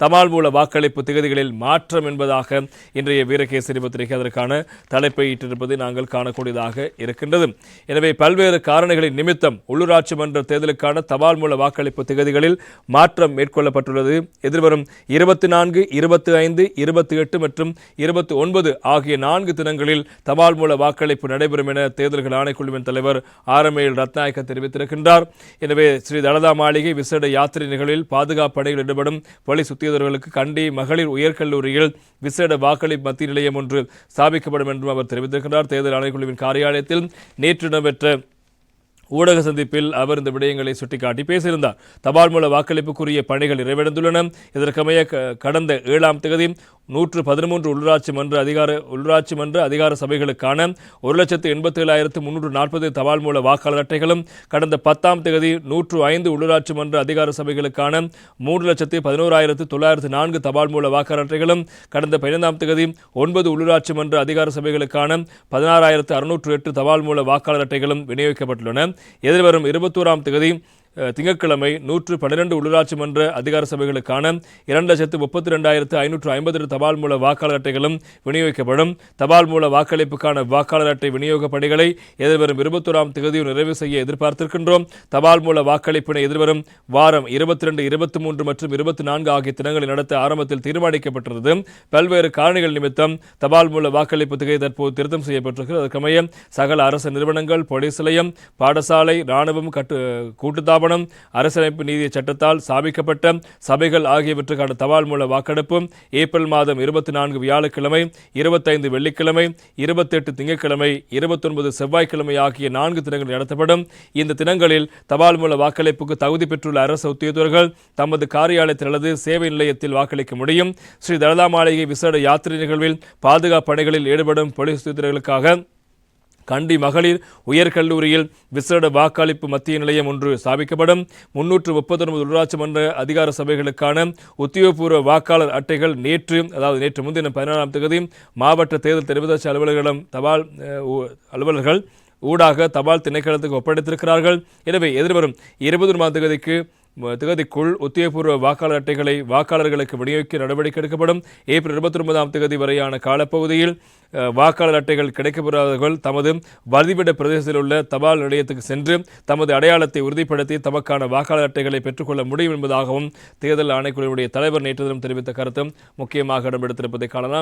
தபால் மூல வாக்களிப்பு திகதிகளில் மாற்றம் என்பதாக இன்றைய வீரகேசரி பத்திரிகை அதற்கான தலைப்பை இட்டிருப்பதை நாங்கள் காணக்கூடியதாக இருக்கின்றது. எனவே பல்வேறு காரணிகளின் நிமித்தம் உள்ளூராட்சி மன்ற தேர்தலுக்கான தபால் மூல வாக்களிப்பு திகதிகளில் மாற்றம் மேற்கொள்ளப்பட்டுள்ளது. எதிர்வரும் இருபத்தி நான்கு இருபத்தி ஐந்து இருபத்தி எட்டு மற்றும் இருபத்தி ஒன்பது ஆகிய நான்கு தினங்களில் தபால் மூல வாக்களிப்பு நடைபெறும் என தேர்தல்கள் ஆணைக்குழுவின் தலைவர் ஆரம்பேல் ரத்நாயக்க தெரிவித்திருக்கின்றார். எனவே ஸ்ரீ தலதா மாளிகை விசேட யாத்திரை நிகழ்வில் பாதுகாப்பு படையில் ஈடுபடும் போலீஸ் உத்தியோகர்களுக்கு கண்டி மகளிர் உயர்கல்லூரியில் விசேட வாக்களிப்பு மத்திய நிலையம் ஒன்று ஸ்தாபிக்கப்படும் என்றும் அவர் தெரிவித்திருக்கிறார் தேர்தல் ஆணைக்குழுவின் காரியாலயத்தில் நேற்று இடம்பெற்ற ஊடக சந்திப்பில் அவர் இந்த விடயங்களை சுட்டிக்காட்டி பேசியிருந்தார். தபால் மூல வாக்களிப்புக்குரிய பணிகள் நிறைவடைந்துள்ளன. இதற்கமைய கடந்த ஏழாம் தேதி நூற்று பதிமூன்று உள்ளாட்சி மன்ற அதிகார உள்ளாட்சி மன்ற அதிகார சபைகளுக்கான ஒரு லட்சத்து எண்பத்தி ஏழாயிரத்து முன்னூற்று நாற்பது தபால் மூல வாக்காளர் அட்டைகளும் கடந்த பத்தாம் தேதி நூற்று ஐந்து உள்ளூராட்சி மன்ற அதிகார சபைகளுக்கான மூன்று லட்சத்து பதினோராயிரத்து தொள்ளாயிரத்து நான்கு தபால் மூல வாக்காளர் அட்டைகளும் கடந்த பதினைந்தாம் தேதி ஒன்பது உள்ளூராட்சி மன்ற அதிகார சபைகளுக்கான பதினாறாயிரத்து அறுநூற்று எட்டு தபால் மூல வாக்காளர் அட்டைகளும் விநியோகிக்கப்பட்டுள்ளன. எதிர்வரும் இருபத்தோராம் தேதி திங்கட்கிழமை நூற்று பன்னிரண்டு உள்ளூராட்சி மன்ற அதிகார சபைகளுக்கான இரண்டு லட்சத்து முப்பத்தி ரெண்டாயிரத்து ஐநூற்று ஐம்பது தபால் மூல வாக்காளர் அட்டைகளும் விநியோகிக்கப்படும். தபால் மூல வாக்களிப்புக்கான வாக்காளர் அட்டை விநியோக பணிகளை எதிர்வரும் இருபத்தோராம் தேதியில் நிறைவு செய்ய எதிர்பார்த்திருக்கின்றோம். தபால் மூல வாக்களிப்பினை எதிர்வரும் வாரம் இருபத்தி ரெண்டு இருபத்தி மூன்று மற்றும் இருபத்தி நான்கு ஆகிய தினங்களில் நடத்த ஆரம்பத்தில் தீர்மானிக்கப்பட்டிருந்தது. பல்வேறு காரணிகள் நிமித்தம் தபால் மூல வாக்களிப்பு திகை தற்போது திருத்தம் செய்யப்பட்டிருக்கிறது. அதற்கமைய சகல அரசு நிறுவனங்கள் போலீஸ் நிலையம் பாடசாலை ராணுவம் கட்டு கூட்டுத்தாபனம் அரசியலமைப்பு நீதி சட்டத்தால் ஸ்தாபிக்கப்பட்ட சபைகள் ஆகியவற்றுக்கான தபால் மூல வாக்கெடுப்பு ஏப்ரல் மாதம் இருபத்தி நான்கு வியாழக்கிழமை இருபத்தைந்து வெள்ளிக்கிழமை இருபத்தெட்டு திங்கட்கிழமை இருபத்தொன்பது செவ்வாய்க்கிழமை ஆகிய நான்கு தினங்கள் நடத்தப்படும். இந்த தினங்களில் தபால் மூல வாக்களிப்புக்கு தகுதி பெற்றுள்ள அரசு உத்தியோகர்கள் தமது காரியாலயத்தில் அல்லது சேவை நிலையத்தில் வாக்களிக்க முடியும். ஸ்ரீ தலதா மாளிகை விசேட யாத்திரை நிகழ்வில் பாதுகாப்பு பணிகளில் ஈடுபடும் போலீஸ் உத்தியோகர்களுக்காக கண்டி மகளிர் உயர்கல்லூரியில் விசேட வாக்களிப்பு மத்திய நிலையம் ஒன்று ஸ்தாபிக்கப்படும். முன்னூற்று முப்பத்தொன்பது உள்ளாட்சி மன்ற அதிகார சபைகளுக்கான உத்தியோகபூர்வ வாக்காளர் அட்டைகள் நேற்று அதாவது நேற்று முன்தினம் பதினாறாம் தேதி மாவட்ட தேர்தல் தெரிவித்த அலுவலர்களிடம் தபால் அலுவலர்கள் ஊடாக தபால் திணைக்களத்துக்கு ஒப்படைத்திருக்கிறார்கள். எனவே எதிர்வரும் இருபது மாத தேதிக்கு திகதிக்குள் உத்தியபூர்வ வாக்காளர் அட்டைகளை வாக்காளர்களுக்கு விநியோகிக்க நடவடிக்கை எடுக்கப்படும். ஏப்ரல் இருபத்தி ஒன்பதாம் தேதி வரையான காலப்பகுதியில் வாக்காளர் அட்டைகள் கிடைக்கப்பெறாதவர்கள் தமது வதிவிட பிரதேசத்தில் உள்ள தபால் நிலையத்துக்கு சென்று தமது அடையாளத்தை உறுதிப்படுத்தி தமக்கான வாக்காளர் அட்டைகளை பெற்றுக்கொள்ள முடியும் என்பதாகவும் தேர்தல் ஆணைக்குழுவுடைய தலைவர் நேற்று தினம் தெரிவித்த கருத்தும் முக்கியமாக இடம்பெடுத்திருப்பதை காணலாம்.